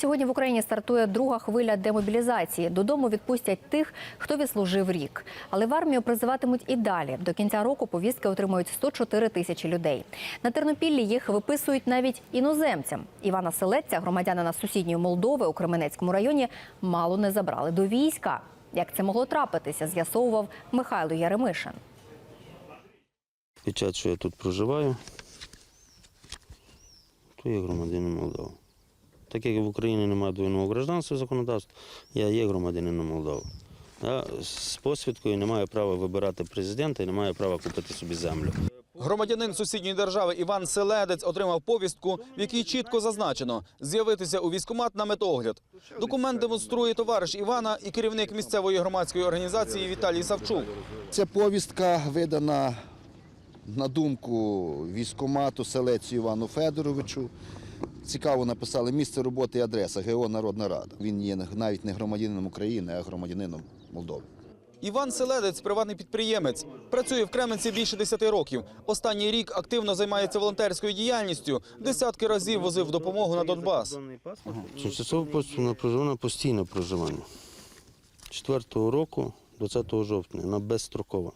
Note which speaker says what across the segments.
Speaker 1: Сьогодні в Україні стартує друга хвиля демобілізації. Додому відпустять тих, хто відслужив рік. Але в армію призиватимуть і далі. До кінця року повістки отримують 104 тисячі людей. На Тернопіллі їх виписують навіть іноземцям. Івана Селеця, громадянина сусідньої Молдови у Кременецькому районі, мало не забрали до війська. Як це могло трапитися, з'ясовував Михайло Яремишин.
Speaker 2: Печать, що я тут проживаю, то є громадянин Молдови. Так як в Україні немає двойного гражданства законодавства, я є громадянином Молдови. Я з посвідкою не маю права вибирати президента і не маю права купити собі землю.
Speaker 3: Громадянин сусідньої держави Іван Селедець отримав повістку, в якій чітко зазначено з'явитися у військкомат на медогляд. Документ демонструє товариш Івана і керівник місцевої громадської організації Віталій Савчук.
Speaker 4: Ця повістка видана на думку військомату селецю Івану Федоровичу. Цікаво написали місце роботи і адреса ГО Народна Рада. Він є навіть не громадянином України, а громадянином Молдови.
Speaker 3: Іван Селедець приватний підприємець. Працює в Кременці більше 10 років. Останній рік активно займається волонтерською діяльністю. Десятки разів возив допомогу на Донбас.
Speaker 2: Тимчасово пос- на проживання постійне проживання. 4 року, 20 жовтня, на безстрокове.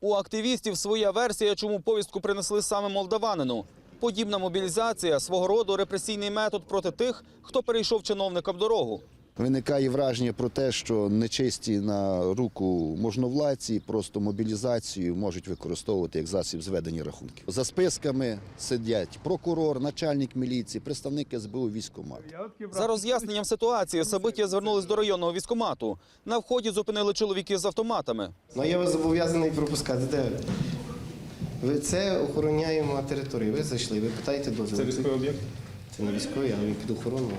Speaker 3: У активістів своя версія, чому повістку принесли саме молдаванину. Подібна мобілізація свого роду репресійний метод проти тих, хто перейшов чиновникам дорогу.
Speaker 4: Виникає враження про те, що нечисті на руку можновладці просто мобілізацію можуть використовувати як засіб зведення рахунків. За списками сидять прокурор, начальник міліції, представник СБУ, військкомат.
Speaker 3: За роз'ясненням ситуації Сабиття звернулись до районного військкомату. На вході зупинили чоловіки з автоматами.
Speaker 5: Ну я зобов'язаний пропускати. Де ви? Це охороняємо територію. Ви зайшли, ви питаєте дозвіл. Це військовий об'єкт? Це не військовий, але він під охороною.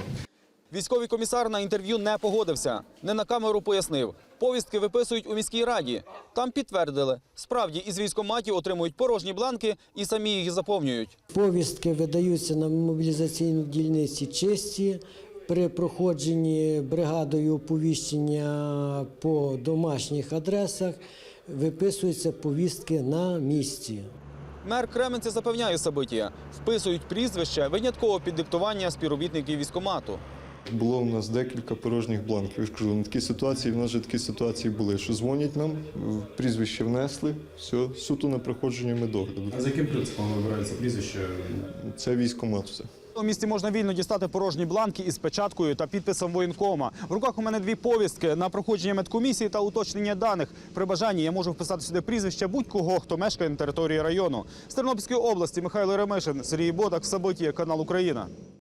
Speaker 3: Військовий комісар на інтерв'ю не погодився. Не на камеру пояснив. Повістки виписують у міській раді. Там підтвердили, справді із військкоматів отримують порожні бланки і самі їх заповнюють.
Speaker 6: Повістки видаються на мобілізаційні дільниці чисті. При проходженні бригадою оповіщення по домашніх адресах виписуються повістки на місці.
Speaker 3: Мер Кременця запевняє собиття, вписують прізвища винятково під диктування співробітників військомату.
Speaker 7: Було у нас декілька порожніх бланків. Я ж кажу, на такі ситуації, в нас вже такі ситуації були, що дзвонять нам, прізвище внесли, все, суто на проходження медогляду.
Speaker 8: А за яким принципом вибирається прізвище?
Speaker 7: Це військкомат все.
Speaker 3: У місті можна вільно дістати порожні бланки із печаткою та підписом воєнкома. В руках у мене дві повістки на проходження медкомісії та уточнення даних. При бажанні я можу вписати сюди прізвище будь-кого, хто мешкає на території району. З Тернопільської області Михайло Ремешин, Сергій Бодак, Сабитія, канал Україна.